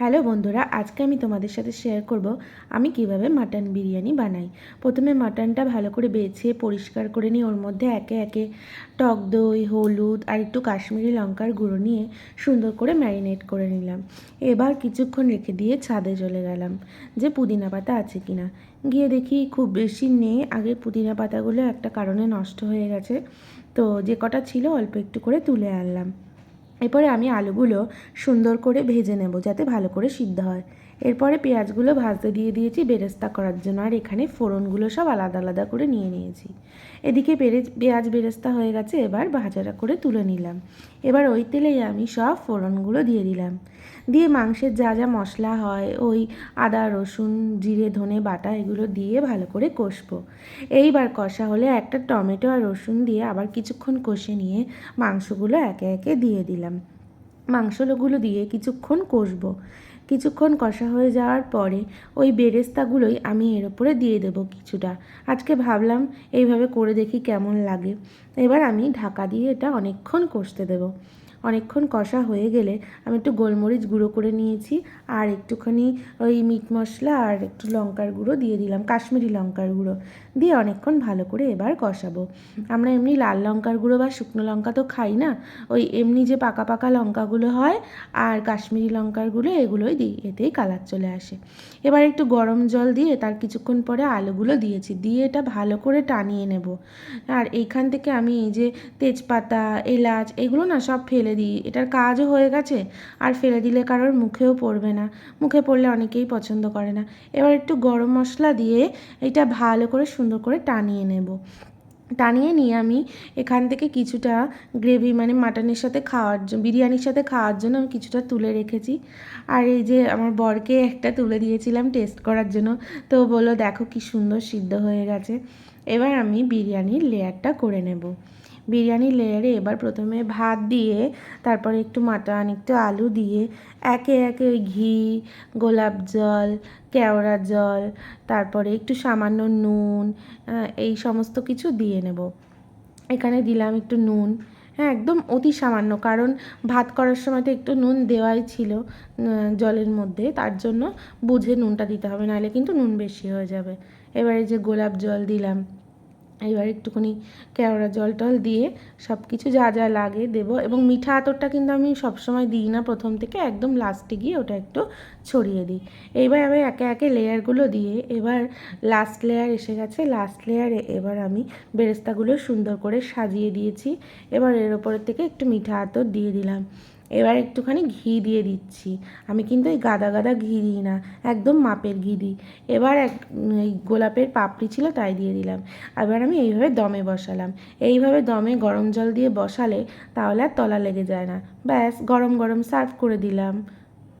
Hello বন্ধুরা, আজকে আমি তোমাদের সাথে শেয়ার করব আমি কীভাবে মাটন বিরিয়ানি বানাই। প্রথমে মাটনটা ভালো করে বেছে, পরিষ্কার করে নিয়ে ওর মধ্যে একে একে টক দই, হলুদ আর একটু কাশ্মীরি লঙ্কার গুঁড়ো নিয়ে সুন্দর করে ম্যারিনেট করে নিলাম। এবার কিছুক্ষণ রেখে দিয়ে ছাদে চলে গেলাম, যে পুদিনা পাতা আছে কিনা। গিয়ে দেখি খুব বেশি নেই, আগের পুদিনা পাতাগুলো একটা কারণে নষ্ট হয়ে গেছে। তো যে কটা ছিল অল্প একটু করে তুলে আনলাম। এরপরে আমি আলুগুলো সুন্দর করে ভেজে নেব যাতে ভালো করে সিদ্ধ হয়। এরপরে পেঁয়াজগুলো ভাজতে দিয়ে দিয়েছি বেরেস্তা করার জন্য। আর এখানে ফোড়নগুলো সব আলাদা আলাদা করে নিয়ে নিয়েছি। এদিকে পেরে পেঁয়াজ বেরেস্তা হয়ে গেছে, এবার ভাজাটা করে তুলে নিলাম। এবার ওই তেলেই আমি সব ফোড়নগুলো দিয়ে দিলাম। দিয়ে মাংসের যা যা মশলা হয়, ওই আদা, রসুন, জিরে, ধনে বাটা এগুলো দিয়ে ভালো করে কষবো। এইবার কষা হলে একটা টমেটো আর রসুন দিয়ে আবার কিছুক্ষণ কষে নিয়ে মাংসগুলো একে একে দিয়ে দিলাম। মাংসগুলো দিয়ে কিছুক্ষণ কষবো। কিছুক্ষণ কষা হয়ে যাওয়ার পরে ওই বেরেস্তাগুলোই আমি এর ওপরে দিয়ে দেবো কিছুটা। আজকে ভাবলাম এইভাবে করে দেখি কেমন লাগে। এবার আমি ঢাকা দিয়ে এটা অনেকক্ষণ কষতে দেবো। অনেকক্ষণ কষা হয়ে গেলে আমি একটু গোলমরিচ গুঁড়ো করে নিয়েছি আর একটুখানি ওই মিট মশলা আর একটু লঙ্কার গুঁড়ো দিয়ে দিলাম, কাশ্মীরি লঙ্কার গুঁড়ো। দিয়ে অনেকক্ষণ ভালো করে এবার কষাবো। আমরা এমনি লাল লঙ্কার গুঁড়ো বা শুকনো লঙ্কা তো খাই না, ওই এমনি যে পাকা পাকা লঙ্কাগুলো হয় আর কাশ্মীরি লঙ্কার গুঁড়ো, এগুলোই দিই, এতেই কালার চলে আসে। এবার একটু গরম জল দিয়ে তার কিছুক্ষণ পরে আলুগুলো দিয়েছি, দিয়ে এটা ভালো করে টানিয়ে নেব। আর এইখান থেকে আমি এই যে তেজপাতা, এলাচ, এগুলো না সব ফেলে দিই। এটার কাজও হয়ে গেছে। আর ফেলে দিলে কারোর মুখেও পড়বে না। মুখে পড়লে অনেকেই পছন্দ করে না। এবার একটু গরম মশলা দিয়ে এটা ভালো করে সুন্দর করে টানিয়ে নেব। টানিয়ে নিয়ে আমি এখান থেকে কিছুটা গ্রেভি মানে মাটনের সাথে খাওয়ার জন্য বিরিয়ানির সাথে খাওয়ার জন্য আমি কিছুটা তুলে রেখেছি। আর এই যে আমার বরকে একটা তুলে দিয়েছিলাম টেস্ট করার জন্য। তো বলল, দেখো কি সুন্দর সিদ্ধ হয়ে গেছে। এবার আমি বিরিয়ানির লেয়ারটা করে নেব। বিরিয়ানির লেয়ারে এবার প্রথমে ভাত দিয়ে, তারপরে একটু মাটন, একটু আলু দিয়ে একে একে ওই ঘি, গোলাপ জল, কেওড়া জল, তারপরে একটু সামান্য নুন এই সমস্ত কিছু দিয়ে নেব। এখানে দিলাম একটু নুন হ্যাঁ একদম অতি সামান্য, কারণ ভাত করার সময় তো একটু নুন দেওয়াই ছিল জলের মধ্যে, তার জন্য বুঝে নুনটা দিতে হবে, নাহলে কিন্তু নুন বেশি হয়ে যাবে। এবারে যে গোলাপ জল দিলাম। এবার একটুখানি কেওড়া জল টল দিয়ে সব কিছু যা যা লাগে দেবো এবং মিঠা আতরটা কিন্তু আমি সবসময় দিই না প্রথম থেকে, একদম লাস্টে গিয়ে ওটা একটু ছড়িয়ে দিই। এইবার আমি একে একে লেয়ারগুলো দিয়ে এবার লাস্ট লেয়ার এসে গেছে, লাস্ট লেয়ারে এবার আমি বেরেস্তাগুলো সুন্দর করে সাজিয়ে দিয়েছি। এবার এর ওপরের থেকে একটু মিঠা আতর দিয়ে দিলাম। এবার একটুখানি ঘি দিয়ে দিচ্ছি। আমি কিন্তু এই গাদা গাদা ঘি দিই না, একদম মাপের ঘি দিই। এবার এক এই গোলাপের পাপড়ি ছিল তাই দিয়ে দিলাম। এবার আমি এইভাবে দমে বসালাম। এইভাবে দমে গরম জল দিয়ে বসালে তাহলে আর তলা লেগে যায় না। ব্যাস, গরম গরম সার্ভ করে দিলাম।